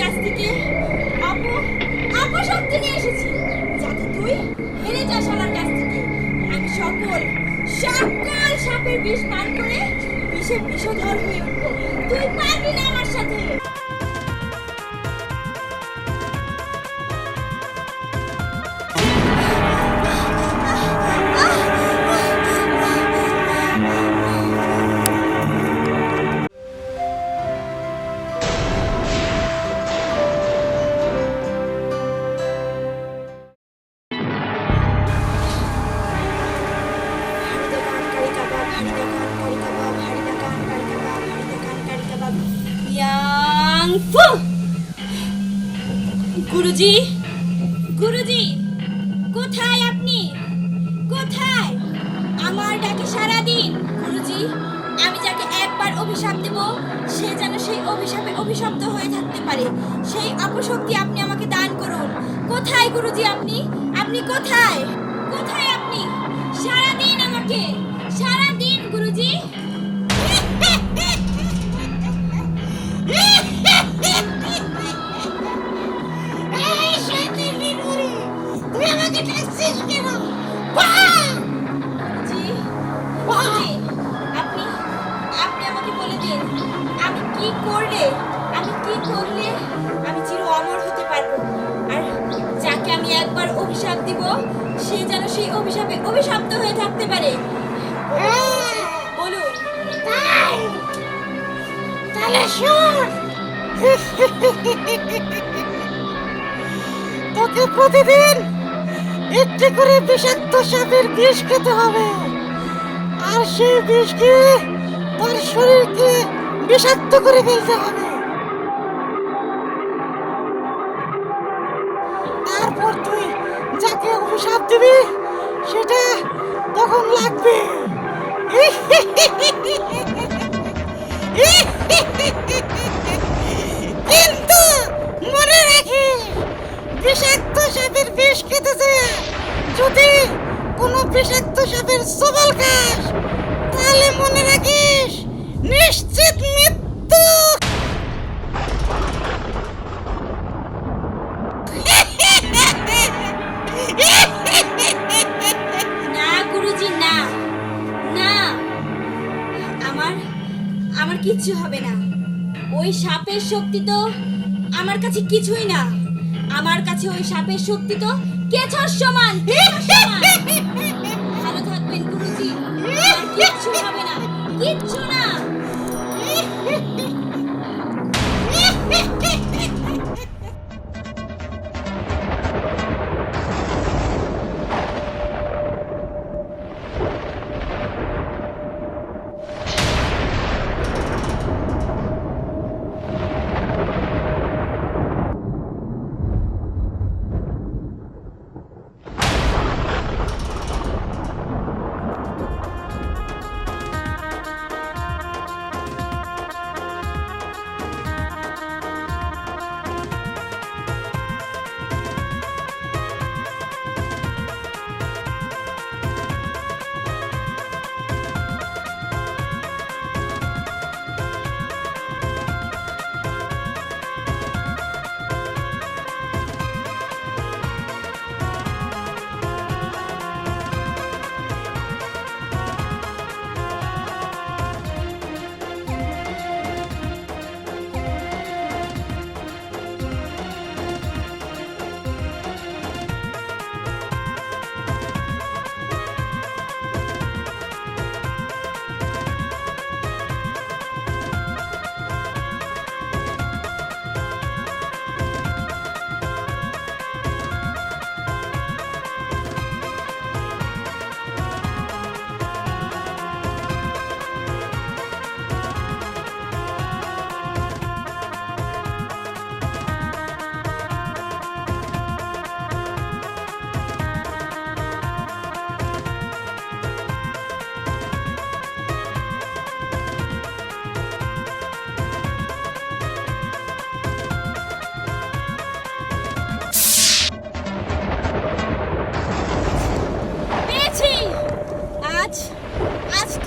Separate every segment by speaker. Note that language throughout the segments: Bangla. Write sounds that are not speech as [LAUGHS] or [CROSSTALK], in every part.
Speaker 1: কাছ থেকে অপ শক্তি নিয়ে এসেছি। যাতে তুই হেরে যাস আমার কাছ থেকে। আমি সকল সকল সাপের বিষ পান করে বিষে বিষধর হয়ে উঠবো। তুই পারবি না আমার সাথে। গুরুজি? গুরুজি, কোথায় আপনি? কোথায়? আমার ডাকে সারা দিন। গুরুজি, আমি যাকে একবার অভিশাপ দেব, সে যেন সেই অভিশাপে অভিশপ্ত হয়ে থাকতে পারে। সেই অপশক্তি আপনি আমাকে দান করুন। কোথায় গুরুজি আপনি? আপনি কোথায়? কোথায় আপনি? সারা দিন আমাকে। সারা দিন, গুরুজি। [LAUGHS] আপনি আমাকে বলে দিন কি করলে আমি কি করলে আমি আর যাকে আমি একবার অভিশাপ দিব সে যেন সেই অভিশাপে অভিশপ্ত হয়ে থাকতে পারে
Speaker 2: হ্যাঁ,
Speaker 1: বলুন
Speaker 2: তাই তাহলে শোন তোকে প্রতিদিন একটি করে বিষাক্ত সাপের বিষ খেতে হবে। আর সেই বিষকে তার শরীরকে বিষাক্ত করে ফেলতে হবে। তারপর তুই যাকে অভিশাপ দিবি, সেটা তখন লাগবে। [LAUGHS] বিষাক্ত সাপের সবল খাস তাহলে মনে রাখিস, নিশ্চিত মৃত্যু।
Speaker 1: না, গুরুজি, না। না। আমার আমার হবে না। ওই সাপের শক্তি তো আমার কাছে কিছুই না। আমার কাছে ওই সাপের শক্তি তো কেছর সমান। কিচ্ছু না।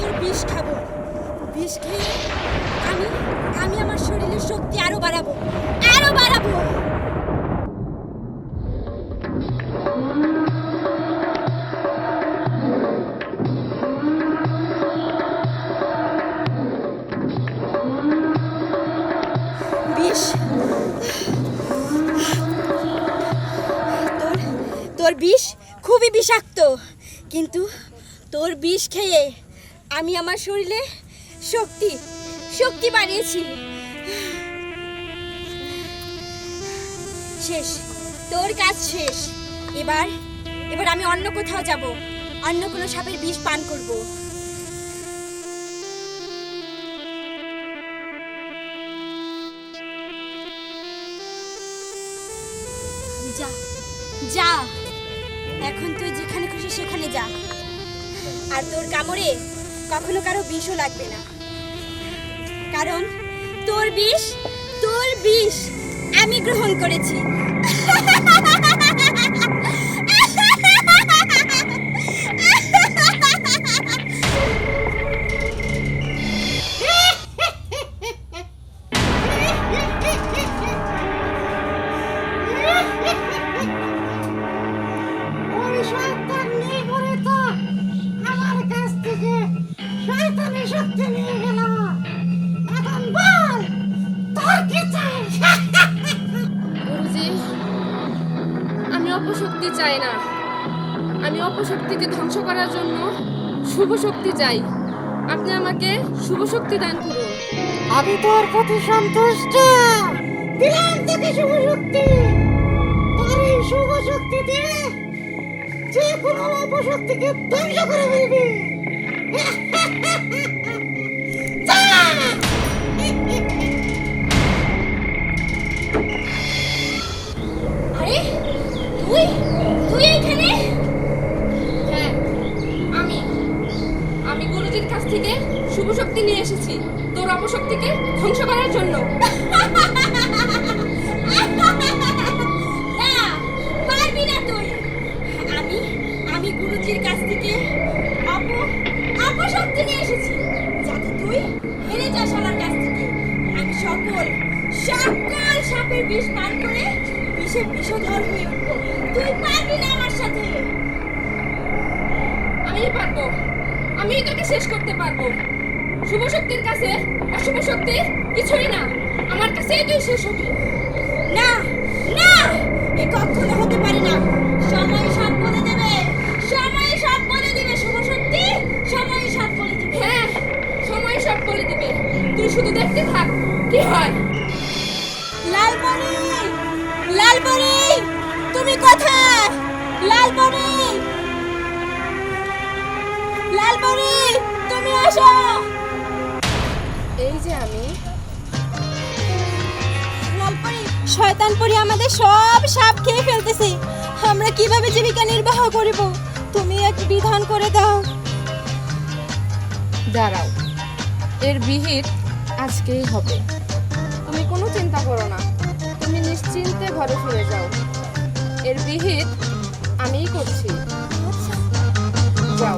Speaker 1: তোর বিষ খাব। বিষ খেয়ে আমি আমি আমার শরীরের শক্তি আরও বাড়াবো আরও বাড়াবো। তোর বিষ খুবই বিষাক্ত, কিন্তু তোর বিষ খেয়ে আমি আমার শরীরে শক্তি শক্তি বাড়িয়েছি। শেষ, তোর কাজ শেষ। এবার এবার আমি অন্য কোথাও যাব, অন্য কোনো সাপের বিষ পান করব। যা যা। এখন তুই যেখানে খুশি সেখানে যা। আর তোর কামড়ে কখনো কারও বিষও লাগবে না। কারণ তোর বিষ তোর বিষ আমি গ্রহণ করেছি।
Speaker 2: শক্তি নিয়ে গেল এখন বল তোর কি চাই?
Speaker 3: গুরুজি আমি অপশক্তি চাই না। আমি অপশক্তিকে ধ্বংস করার জন্য শুভ শক্তি চাই। আপনি আমাকে শুভ শক্তি দান করুন।
Speaker 2: আমি তোর প্রতি সন্তুষ্ট। দিলাম তোকে শুভ শক্তি। তোর এই শুভ শক্তি দিয়ে যে কোনো অপশক্তিকে ধ্বংস করে ফেলবি! [LAUGHS]
Speaker 3: হ্যাঁ আমি। আমি গুরুজির কাছ থেকে শুভ শক্তি নিয়ে এসেছি। তোর অপশক্তিকে ধ্বংস করার জন্য। [LAUGHS]
Speaker 1: নিয়ে এসেছি। যাতে তুই হেরে যাস আমার কাছ থেকে। আমি সকল সকল সাপের বিষ পান করে বিষে বিষধর হয়ে তুই পারবি না আমার সাথে।
Speaker 3: আমি পারব। আমি তোকে শেষ করতে পারব। শুভ শক্তির কাছে অশুভ শক্তি কিছুই না। আমার কাছে তুই শেষ হবি।
Speaker 1: না না, এ কখনো হতে পারে না। সময় বলে দিবে।
Speaker 3: তুই শুধু দেখতে থাক কি হয়?
Speaker 1: লালমণি লালমণি তুমি কোথায়? লালমণি লালমণি তুমি আসো
Speaker 3: এই যে আমি।
Speaker 1: লালপরি শয়তানপুরি আমাদের সব সাপ খেয়ে ফেলতেছে। আমরা কীভাবে জীবিকা নির্বাহ করব? তুমি এক বিধান করে দাও।
Speaker 3: দাঁড়াও। এর বিহিত আজকেই হবে। তুমি কোনো চিন্তা করো না। তুমি নিশ্চিন্তে ঘরে ফিরে যাও। এর বিহিত আমিই করছি। যাও।